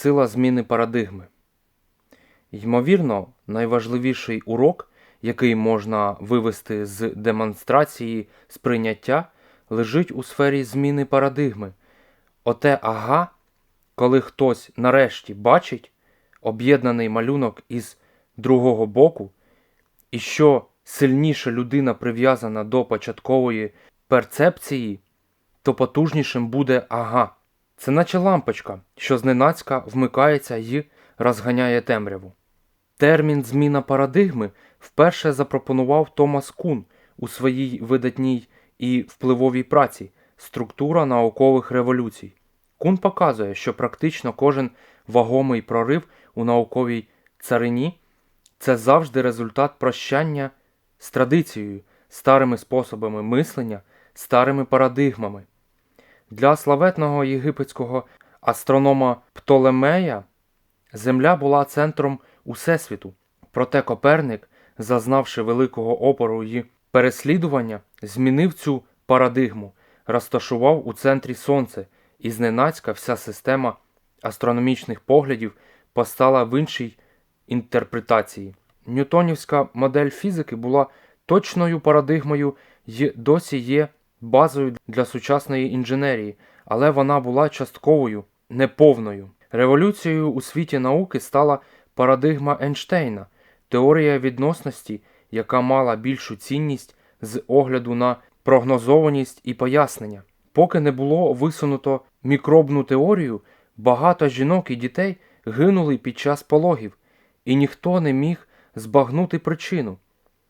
Сила зміни парадигми. Ймовірно, найважливіший урок, який можна вивести з демонстрації сприйняття, лежить у сфері зміни парадигми. Оте ага, коли хтось нарешті бачить об'єднаний малюнок із другого боку, і що сильніше людина прив'язана до початкової перцепції, то потужнішим буде ага. Це наче лампочка, що зненацька вмикається і розганяє темряву. Термін зміна парадигми вперше запропонував Томас Кун у своїй видатній і впливовій праці Структура наукових революцій. Кун показує, що практично кожен вагомий прорив у науковій царині це завжди результат прощання з традицією, старими способами мислення, старими парадигмами. Для славетного єгипетського астронома Птолемея Земля була центром Усесвіту. Проте Коперник, зазнавши великого опору і переслідування, змінив цю парадигму, розташував у центрі Сонце, і зненацька вся система астрономічних поглядів постала в іншій інтерпретації. Ньютонівська модель фізики була точною парадигмою і досі є базою для сучасної інженерії, але вона була частковою, неповною. Революцією у світі науки стала парадигма Ейнштейна, теорія відносності, яка мала більшу цінність з огляду на прогнозованість і пояснення. Поки не було висунуто мікробну теорію, багато жінок і дітей гинули під час пологів, і ніхто не міг збагнути причину.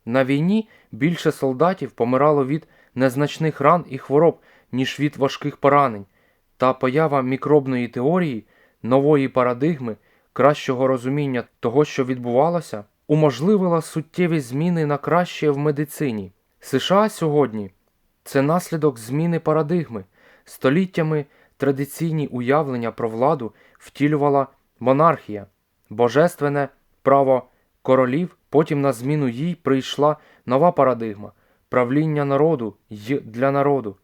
На війні більше солдатів помирало від незначних ран і хвороб, ніж від важких поранень, та поява мікробної теорії, нової парадигми, кращого розуміння того, що відбувалося, уможливила суттєві зміни на краще в медицині. США сьогодні це наслідок зміни парадигми. Століттями традиційні уявлення про владу втілювала монархія, божественне право королів, потім на зміну їй прийшла нова парадигма правління народу й для народу.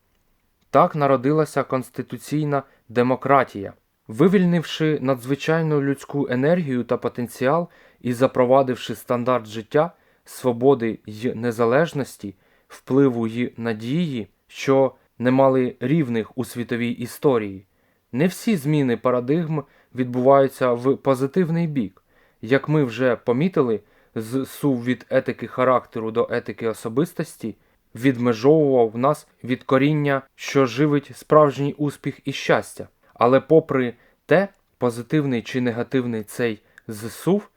Так народилася конституційна демократія. Вивільнивши надзвичайну людську енергію та потенціал і запровадивши стандарт життя, свободи й незалежності, впливу й надії, що не мали рівних у світовій історії, не всі зміни парадигм відбуваються в позитивний бік. Як ми вже помітили, з сув від етики характеру до етики особистості відмежовував нас від коріння, що живить справжній успіх і щастя. Але, попри те, позитивний чи негативний цей зсув,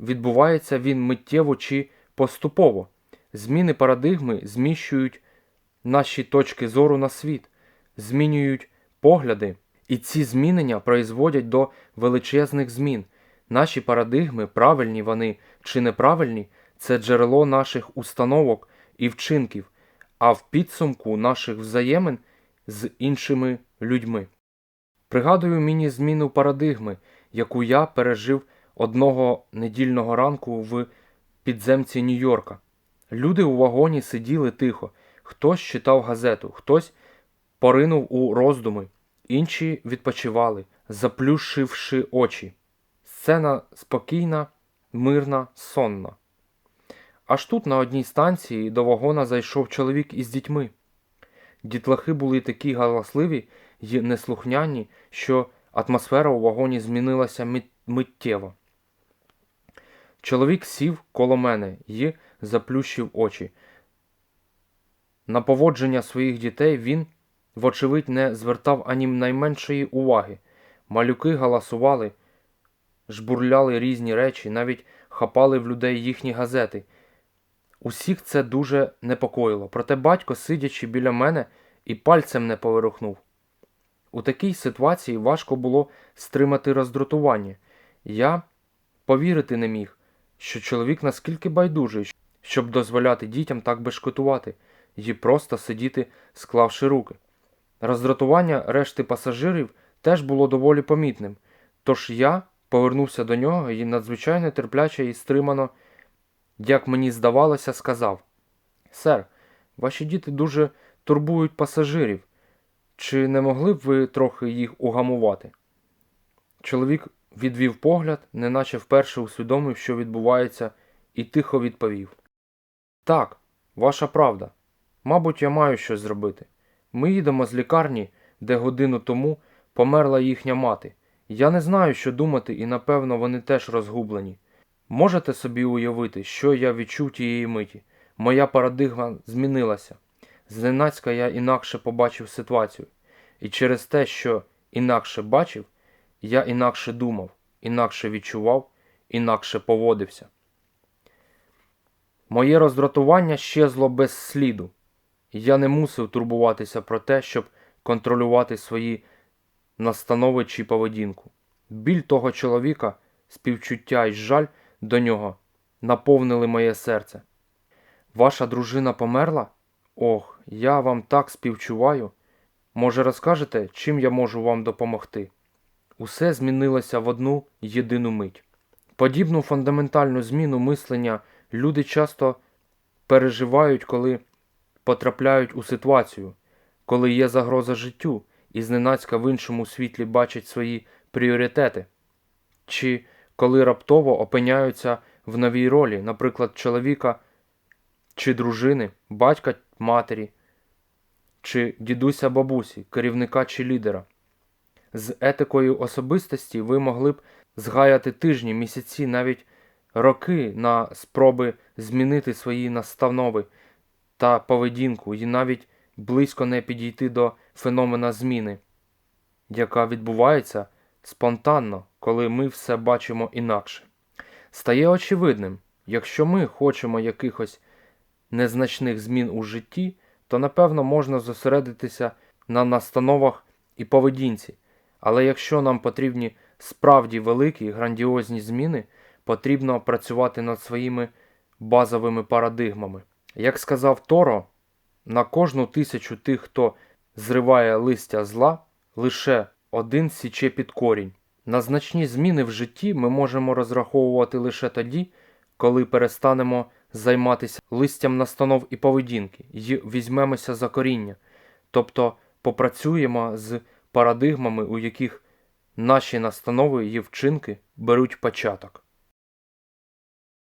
відбувається він миттєво чи поступово. Зміни парадигми зміщують наші точки зору на світ, змінюють погляди, і ці змінення призводять до величезних змін. Наші парадигми, правильні вони чи неправильні, це джерело наших установок і вчинків, а в підсумку наших взаємин з іншими людьми. Пригадую міні зміну парадигми, яку я пережив одного недільного ранку в підземці Нью-Йорка. Люди у вагоні сиділи тихо, хтось читав газету, хтось поринув у роздуми, інші відпочивали, заплющивши очі. Сцена спокійна, мирна, сонна. Аж тут на одній станції до вагона зайшов чоловік із дітьми. Дітлахи були такі галасливі й неслухняні, що атмосфера у вагоні змінилася миттєво. Чоловік сів коло мене й заплющив очі. На поводження своїх дітей він, вочевидь, не звертав ані найменшої уваги. Малюки галасували, жбурляли різні речі, навіть хапали в людей їхні газети. Усіх це дуже непокоїло, проте батько, сидячи біля мене, і пальцем не поворухнув. У такій ситуації важко було стримати роздратування. Я повірити не міг, що чоловік наскільки байдужий, щоб дозволяти дітям так бешкотувати і просто сидіти, склавши руки. Роздратування решти пасажирів теж було доволі помітним, тож я повернувся до нього і надзвичайно терпляче і стримано, як мені здавалося, сказав: Сер, ваші діти дуже турбують пасажирів. Чи не могли б ви трохи їх угамувати? Чоловік відвів погляд, неначе вперше усвідомив, що відбувається, і тихо відповів: Так, ваша правда. Мабуть, я маю щось зробити. Ми їдемо з лікарні, де годину тому померла їхня мати. Я не знаю, що думати, і напевно вони теж розгублені. Можете собі уявити, що я відчув тієї миті? Моя парадигма змінилася. Зненацька я інакше побачив ситуацію. І через те, що інакше бачив, я інакше думав, інакше відчував, інакше поводився. Моє роздратування щезло без сліду. Я не мусив турбуватися про те, щоб контролювати свої настанови чи поведінку. Біль того чоловіка, співчуття і жаль до нього наповнили моє серце. Ваша дружина померла? Ох, я вам так співчуваю. Може, розкажете, чим я можу вам допомогти? Усе змінилося в одну єдину мить. Подібну фундаментальну зміну мислення люди часто переживають, коли потрапляють у ситуацію, коли є загроза життю, і зненацька в іншому світлі бачать свої пріоритети, чи коли раптово опиняються в новій ролі, наприклад, чоловіка чи дружини, батька матері, чи дідуся бабусі, керівника чи лідера. З етикою особистості ви могли б згаяти тижні, місяці, навіть роки на спроби змінити свої настанови та поведінку і навіть близько не підійти до феномена зміни, яка відбувається спонтанно, коли ми все бачимо інакше. Стає очевидним, якщо ми хочемо якихось незначних змін у житті, то напевно можна зосередитися на настановах і поведінці. Але якщо нам потрібні справді великі грандіозні зміни, потрібно працювати над своїми базовими парадигмами. Як сказав Торо, на кожну тисячу тих, хто зриває листя зла, лише один січе під корінь. На значні зміни в житті ми можемо розраховувати лише тоді, коли перестанемо займатися листям настанов і поведінки і візьмемося за коріння, тобто попрацюємо з парадигмами, у яких наші настанови і вчинки беруть початок.